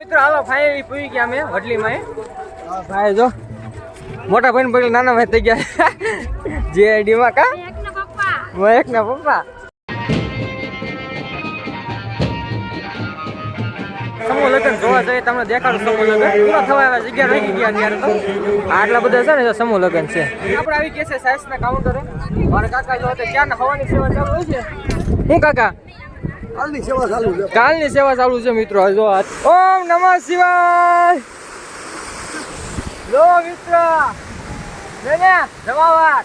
મિત્રો પૂરી ગયા અમે વડલીમાં. ભાઈ જો. મોટા ભાઈ પગલે નાના ભાઈ થઈ ગયા. જે આઈડીમાં કા? એકના પપ્પા. સમૂહ લગ્ન જોવા જઈએ તમને દેખાડું સમૂહ લગ્ન. પૂરા થવા આવ્યા જગ્યા રહી ગયા ત્યારે તો. આટલા બધા છે ને સમૂહ લગ્ન છે. આપણે આવી ગયા છે સાયન્સના કાઉન્ટરે મારા કાકા જો ક્યાં હવાની સેવા ચાલુ હોય છે? હું કાકા? હાલની સેવા ચાલુ છે. કાલની સેવા ચાલુ છે મિત્રો જો ઓમ નમઃ શિવાય. લો મિત્ર લેને જમાવાર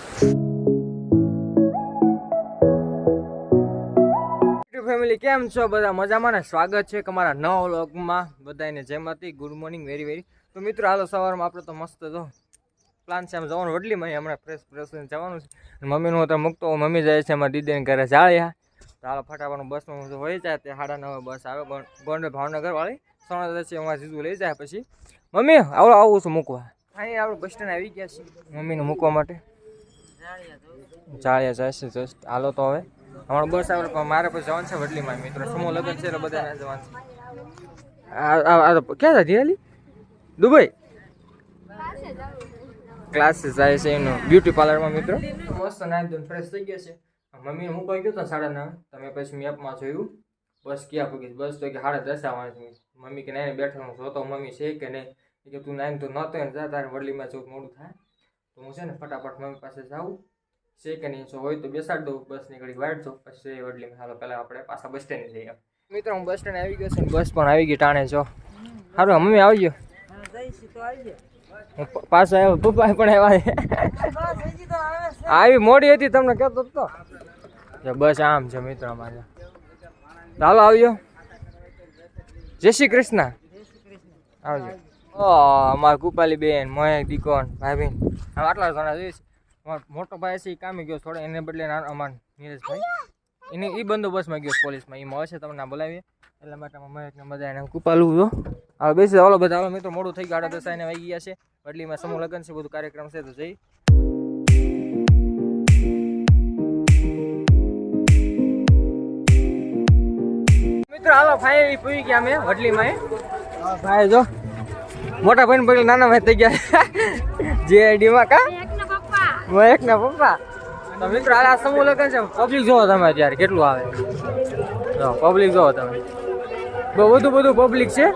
ફેમિલી કેમ છો બધા? મજામાં ને? સ્વાગત છે તમારા નવ વ્લોગમાં. બધાને જેમ હતી ગુડ મોર્નિંગ વેરી વેરી તો મિત્રો, હાલો સવારમાં આપણે તો મસ્ત જો પ્લાન છે, આમ જવાનું. વડલીમાં અહીં હમણાં ફ્રેશ ફ્રેશ જવાનું છે. મમ્મીનું હું તો મૂકતો મમ્મી જાય છે, અમારા દીદીને ઘરે જાળ્યા. હાલો ફટાફટ બસમાં તો હોય જાય તે સાડા નવે બસ આવે. ગોંડલ ભાવનગરવાળી સોના દસે અમારા જીજુ લઈ જાય પછી. મમ્મી આવડો આવું છું મૂકવા. અહીં આપણે બસ સ્ટેન્ડ આવી ગયા છીએ મમ્મીને મૂકવા માટે. ચાલ્યા જાય છે જસ્ટ હાલો તો હવે. અમારો બસ આવે પણ મારે પછી જવાનું છે વડલીમાં. મિત્રો સમૂહ લગ્ન છે એટલે બધાને જવાનું છે. ક્યાં જતી હાલી દુબઈ? ક્લાસીસ જાય છે એનું. બ્યુટી પાર્લરમાં મિત્રો. મસ્ત નાઈ ધોઈને ફ્રેશ થઈ ગયા છે. મમ્મીને મૂકવા ગયો તો સાડા નવ તમે પછી મેપમાં જોયું. બસ ક્યાં પૂગી બસ તો કે સાડા દસ આવવાની છે મમ્મી કે નાઈને બેઠો હું જોતો મમ્મી છે કે નહીં? એ કે તું નાઈને તો નહોતો ને જા તારે વડલીમાં જો મોડું થાય. તો હું છે ને ફટાફટ મમ્મી પાસે જાઉં. છે કે નહીં? જો હોય તો બેસાડ દઉં. બસ નીકળી વાટ જો પછી વડલીમાં હાલો પહેલાં આપણે પાછા બસ સ્ટેન્ડ જઈએ. મિત્રો હું બસ સ્ટેન્ડ આવી ગયો છું બસ પણ આવી ગઈ ટાણે જો. સારું મમ્મી આવી ગયો હું પાછો આવ્યો. પપ્પા પણ આવ્યા આવી મોડી હતી તમને કહેતો જ તો. બસ આમ છે મિત્રો અમારે. ચાલો આવ્યો જય શ્રી કૃષ્ણ. આવજો. અમારા કુપાલી બેન મહેક દીકોન ભાઈ બેન આમ આટલા ઘણા જોઈશ અમારો મોટો ભાઈ છે એ કામે ગયો થોડો, એને બદલે અમાર નીરજભાઈ. એને એ બંદોબસ્તમાં ગયો પોલીસમાં. એ મળશે તમને ના બોલાવીએ. એટલા માટે મહેકને મજા એને કુપાલું જો હવે બેસી ઓલો બધા. મિત્રો મોડું થઈ ગયા દસ એને વાગી ગયા છે. બદલીમાં સમૂહ લગ્ન છે, બધું કાર્યક્રમ છે, તો જઈ. મિત્રો હાલો ફાઇનલી પૂરી ગયા અમે વડલીમાં ભાઈ જો મોટા ભાઈ પગલે નાના ભાઈ થઈ ગયા. જે માં કા? પપ્પા ના પપ્પા. તો મિત્રો આ સમૂહ લગન છે પબ્લિક જોવો તમે અત્યારે કેટલું આવે? જો પબ્લિક જોવો તમે. બહુ બધું બધું પબ્લિક છે.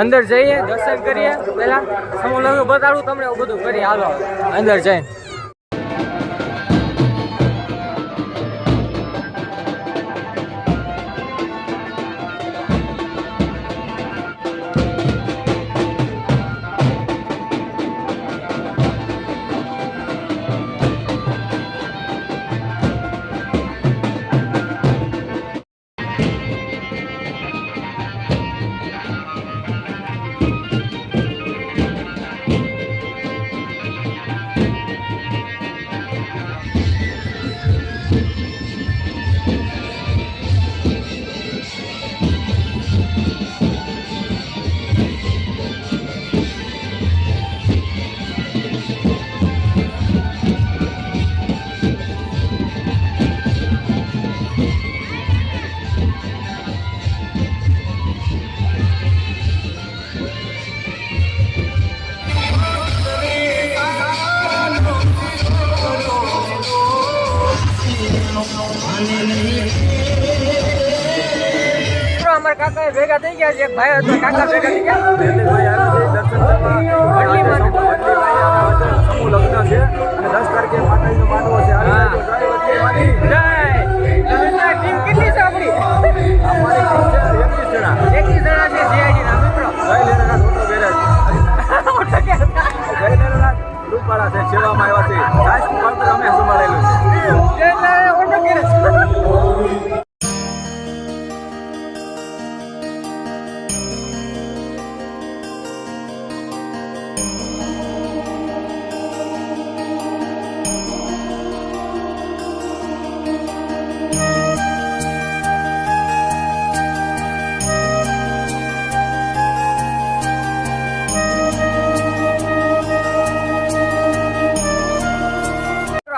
અંદર જઈએ દર્શન કરીએ પહેલાં સમૂહ લગ્ન બતાડું તમને બધું કરીએ. હાલો અંદર જઈને. અમારા કાકા ભેગા થઈ ગયા છે. એક ભાઈ હતો કાકા ભેગા થઈ ગયા. સમૂહ લગ્ન છે. અને દસ તારીખે માતાજીનો માંડવો છે. ટીમ કેટલી છે આપણી? અમારી છે એકવીસ જણા. એકવીસ જણા છે જીઆઈડી ના મિત્રો. જય લેનારા મોટો જય લેનારા છે સેવામાં આવ્યા છે. રાજકુમાર અમે સંભાળેલું છે.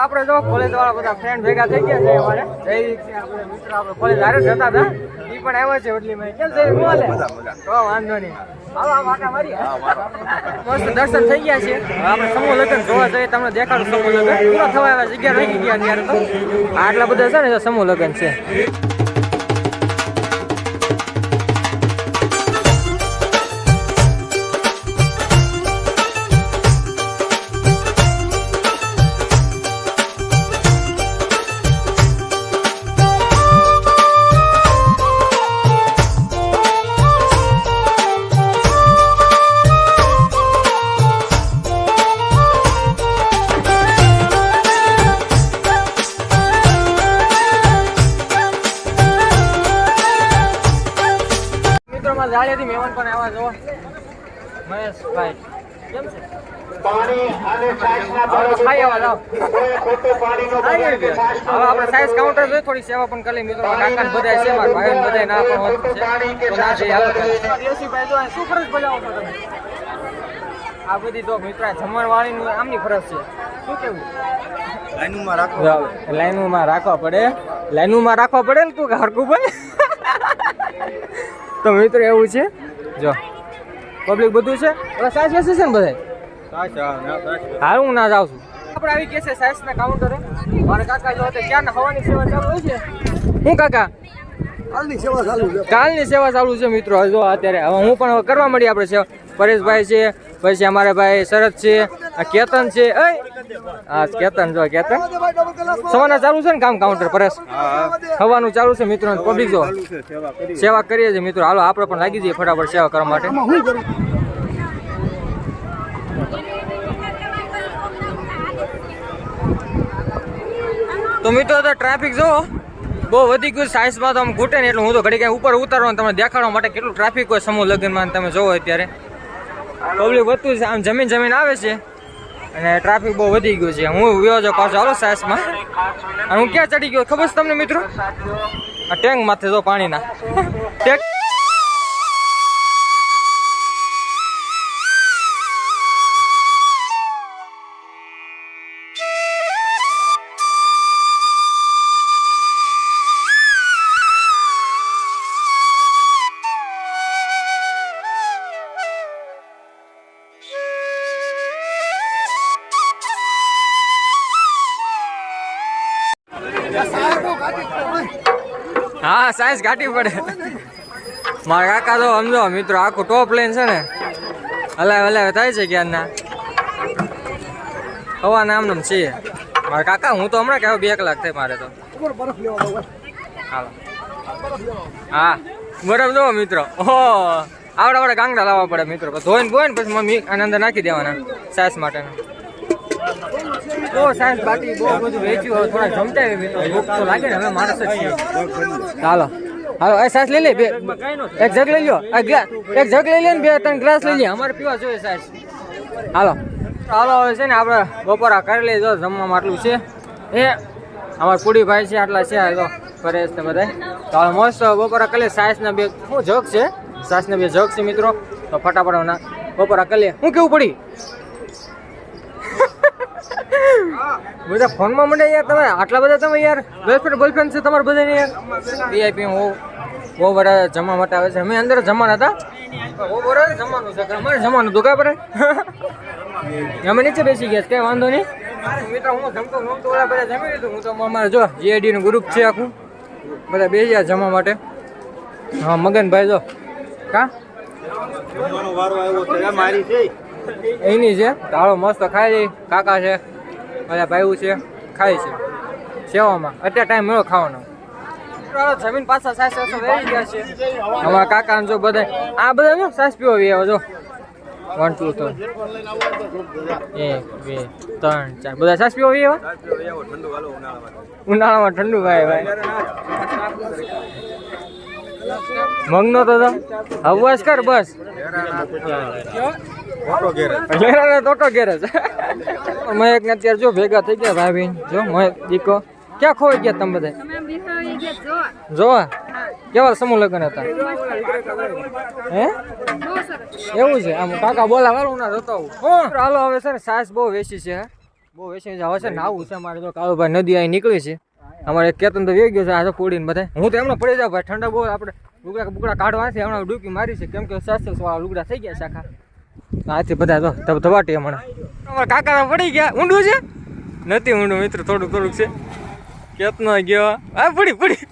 આપણે જો કોલેજ વાળા બધા ફ્રેન્ડ ભેગા થઈ ગયા છે અમારે. જય છે આપણે મિત્ર આપણે કોલેજ હારે જતા હતા. એ પણ આવ્યા છે વડલીમાં કેમ છે? બોલે તો વાંધો નહીં. હાલો મસ્ત દર્શન થઈ ગયા છે. આપણે સમૂહ લગ્ન જોવા જઈએ તમને દેખાડું સમૂહ લગ્ન. પૂરા થવા આવ્યા જગ્યા રહી ગયા ત્યારે તો. આટલા બધા છે ને સમૂહ લગ્ન છે. મિત્રોમાં જાળેથી મેવન પણ આવા જો મહેશભાઈ કેમ છે? પાણી અને સાઈઝના હવે ખાઈ આવા જાવ કોઈ ખોટો પાણીનો હવે બગાડ કે સાઈઝનો આપણે સાઈઝ કાઉન્ટર જોઈ થોડી સેવા પણ કરી મિત્રો કાકા ને બધા છે મારા ભાઈ બધા ના પણ હોત છે તો ના જઈ હાલો દેવસીભાઈ જો શું ફરજ બજાવો છો તમે. આ બધી તો મિત્ર જમણ વાળીનું આમની ફરજ છે. શું કેવું? લાઈનમાં રાખો. લાઈનમાં રાખવા પડે. લાઈનમાં રાખવા પડે ને તું હરકું બોલ તો મિત્રો એવું છે. જો. પબ્લિક બધું છે. હવે સાસ બેસે છે ને બધા હાલ હું ના જાઉં છું. આપણે આવી ગયા છે સાસ ના કાઉન્ટરે મારા કાકા જો તે ક્યાં હવાની સેવા ચાલુ હોય છે? હું કાકા? હાલની સેવા ચાલુ છે. કાલની સેવા ચાલુ છે મિત્રો. જો અત્યારે હવે હું પણ કરવા મળી આપણે સેવા. પરેશભાઈ છે પછી અમારા ભાઈ શરદ છે આ કેતન છે એ હા કેતન જો કેતન. સવારના ચાલુ છે ને કામ કાઉન્ટર પરેશ થવાનું ચાલુ છે મિત્રો પબ્લિક જો. સેવા કરીએ છીએ. મિત્રો. હાલો આપણે પણ લાગી જઈએ ફટાફટ સેવા કરવા માટે. તો મિત્રો તો ટ્રાફિક જો. બહુ વધી ગયું સાઈઝમાં તો આમ ઘૂટે ને એટલે. હું તો ઘડી ક્યાંય ઉપર ઉતારવાનું તમને દેખાડવા માટે કેટલું ટ્રાફિક હોય સમૂહ લગ્નમાં તમે જોવો અત્યારે. પબ્લિક વધતું છે, આમ જમીન જમીન આવે છે. અને ટ્રાફિક બહુ વધી ગયું છે. હું વ્યો છો પાછો હાલો સાઈઝમાં અને હું ક્યાં ચડી ગયો ખબર છે તમને મિત્રો? આ ટેન્ક માથે જો પાણીના ટેન્ક હા સાઈઝ ઘાટી પડે. મારા કાકા તો સમજો, મિત્રો, આખું ટોપ લઈને છે ને. હલાવે હલાવે થાય છે જ્ઞાનના હવા નામ નામ છીએ મારા કાકા, હું તો હમણાં કહેવાય બે કલાક થાય મારે તો. હાલો. હા. બરફ જો મિત્રો. ઓહો. આવડા, આવડે કાંગડા લાવવા પડે, મિત્રો. ધોઈને બોય ને પછી મમ્મી આના અંદર નાખી દેવાના સાસ માટેના. બહુ સાયન્સ બાકી બહુ બધું વેચ્યું, હવે થોડા જમતા ભૂખ તો લાગે ને, હવે માણસ જ છે. ચાલો. હાલો, એ સાસ લઈ લે, બે. એક જગ લઈ ગ્લા- એક જગ લઈ લે ને, બે, ત્રણ ગ્લાસ લઈ લે. અમારે પીવા જોઈએ સાસ હાલો. હાલો હવે છે ને, આપણે બપોરા કરી લઈ જો, જમવામાં આટલું છે. એ, અમારા પુડીભાઈ છે, આટલા છે. જો પરેશ ને બધા તો મસ્ત બપોરા કરી લે સાસના બે શું જગ છે? સાસના બે જગ છે, મિત્રો. તો ફટાફટ બપોરા કરી લે શું કેવું પડી? બધા ફોનમાં મને યાર તમે આટલા બધા તમે યાર ગર્લફ્રેન્ડ બોયફ્રેન્ડ છે તમારા બધાને યાર? વીઆઈપી બહુ બહુ બધા જમવા માટે આવે છે. અમે અંદર જમવાના હતા. બહુ બરાબર જમવાનું છે. અમારે જમવાનું હતું પર અમે નીચે બેસી ગયા છે. કઈ વાંધો નહીં. મિત્રો હું જમતો હું ઓલા બધા જમી લીધું. હું તો અમારે જો જીઆઈડી નું ગ્રુપ છે આખું. બધા બે ગયા જમવા માટે. હા મગનભાઈ જો. કા? એની છે. તાળો મસ્ત ખાઈ જઈ કાકા છે. બધા ભાઈ છે ખાય છે. સેવામાં અત્યારે ટાઈમ મળ્યો ખાવાનો. જમીન પાછા સાસ સાસ વેરી ગયા છે. અમારા કાકા જો બધા આ બધા જો સાસ પીવો વી જો. વન ટુ ત્રણ એક બે ત્રણ ચાર. બધા સાસ પીવો વી ઉનાળામાં ઠંડુ ભાઈ ભાઈ. મગનો તો તો હવાસ કર બસ. મહેક ને અત્યારે જો ભેગા થઈ ગયા ભાઈ જો મહેક દીકો. ક્યાં ખોઈ ગયા તમે બધા જોવા. કેવા સમૂહ લગ્ન હતા? હે? એવું છે? આમ કાકા બોલા વાળું ના જતો આવું હાલો હવે છે ને સાસ બહુ વેચી છે બહુ વેસી આવે છે નાવું છે અમારે. જો કાળુભાઈ નદી અહીં નીકળી છે. અમારે કેતન તો વેગ ગયો છે આ તો પોડીને બધા હું તો એમને પડી જાઉં ભાઈ. ઠંડા બહુ આપણે લુગડા બુકડા કાઢવા છે. હમણાં ડૂબકી મારી છે. કેમ કે સાસ વાળા લુગડા થઈ ગયા છે આખા. આથી બધા તો ધબ ધબાટી હમણાં. અમારા કાકા પડી ગયા. ઊંડું છે? નથી ઊંડું મિત્ર થોડુંક થોડુંક છે. કેતનો ગયો. આ પડી પડી.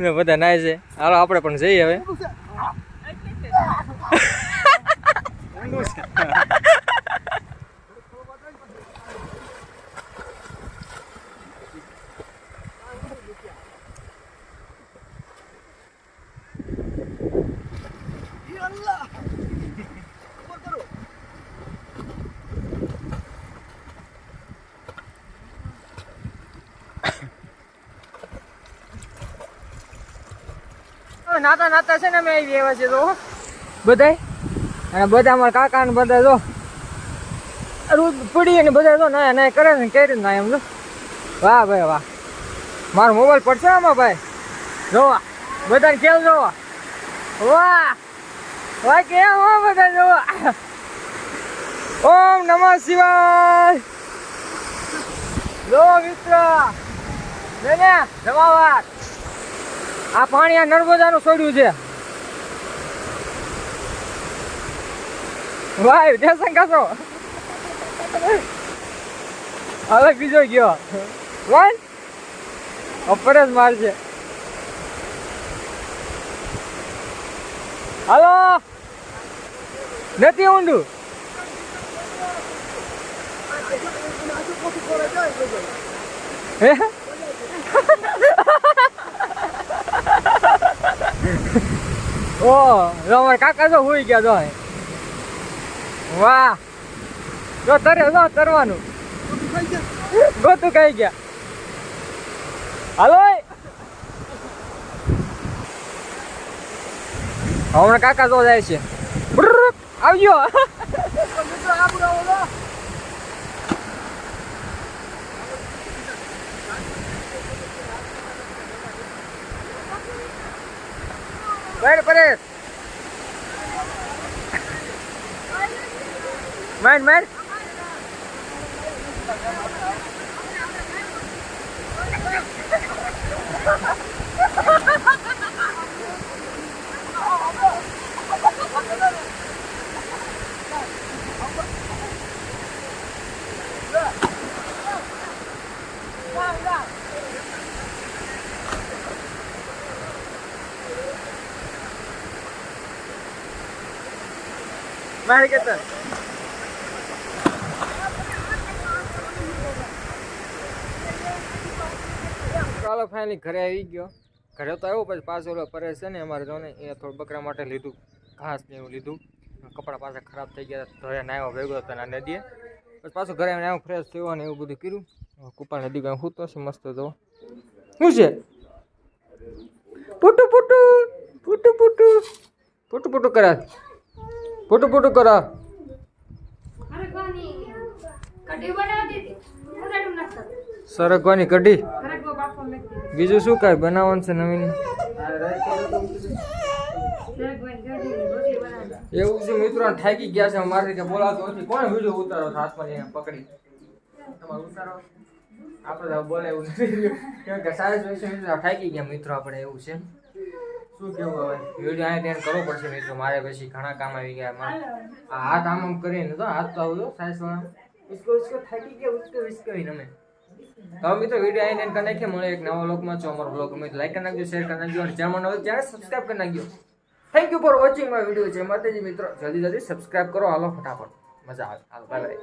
ને બધા નાય છે. હાલો આપણે પણ જઈએ હવે. ઊંડું છે. નાતા નાતા છે ને અમે આવી એવા છે તો બધા અને બધા અમારા કાકા ને બધા જો રોજ પડી અને બધા જો ના ના કરે ને કરી ના એમ જો. વાહ ભાઈ વાહ. મારો મોબાઈલ પડશે આમાં ભાઈ? જોવા. બધાને કેમ જોવા? વાહ. વાહ, કેમ હો બધા જોવા? ઓમ નમઃ શિવાય. જો મિત્ર જમાવાર આ પાણી આ નર્મદાનું છોડ્યું છે. ભાઈ જયસંગ કાસો હવે બીજો ગયો. વાય અપરે જ મારશે. હાલો. નથી ઊંડું? હે? ઓ અમારા કાકા તો હોઈ ગયા તો વાહ. જો તરે, જો તરવાનું. ગોતું કઈ ગયા. હાલો હમણાં કાકા તો જાય છે. Vai, Paredes! Mano, mano! Ha ha ha ha! Kita. ચાલો ફાઇનલી ઘરે આવી ગયો. ઘરે તો આવ્યો, પછી પાછો ઓલો પરેશ છે ને, અમારે જો ને એ થોડું બકરા માટે લીધું, ઘાસ ને એવું લીધું. કપડાં પાછા ખરાબ થઈ ગયા ધોયા નાયો ભેગો હતો ને આ નદીએ. પછી પાછું ઘરે આવીને આવ્યો ફ્રેશ થયો ને એવું બધું કર્યું. કુપા નદી કાંઈ સૂતો છે, મસ્ત તો. શું છે? પુટુ પુટુ પુટુ પુટુ પુટુ પુટુ કરા પુટુ પુટુ કરા. સરગવાની કઢી બીજું શું કાંઈ બનાવવાનું છે નવીન? એવું છે મિત્રો થાકી ગયા છે મારે ત્યાં બોલાવતો નથી. કોણ વીડિયો ઉતારો હાથમાં પકડી? તમારે ઉતારો? આપણે તો બોલે એવું નથી થાકી ગયા મિત્રો આપણે એવું છે. શું કેવું હવે? વીડિયો આ ત્યાં કરવો પડશે મિત્રો મારે પછી ઘણા કામ આવી ગયા. મારે આ હાથ આમ આમ કરીને તો હાથ તો આવ્યો સાયન્સ વાળા ઉસકો ઉસકો થાકી ગયા ઉસકો ઉસકો નમે તો મિત્રો વીડિયો આઈને કરી નાખીએ. મળે એક નવા લોકમાં છો અમારો વ્લોગ ગમે લાઈક કરી નાખજો શેર કરી નાખજો અને ચેનલ નવો ત્યારે સબસ્ક્રાઇબ કરી નાખજો. Thank you for watching my video જય માતાજી મિત્રો. જલ્દી જલ્દી સબસ્ક્રાઇબ કરો. હાલો ફટાફટ. મજા આવે. હાલો બાય બાય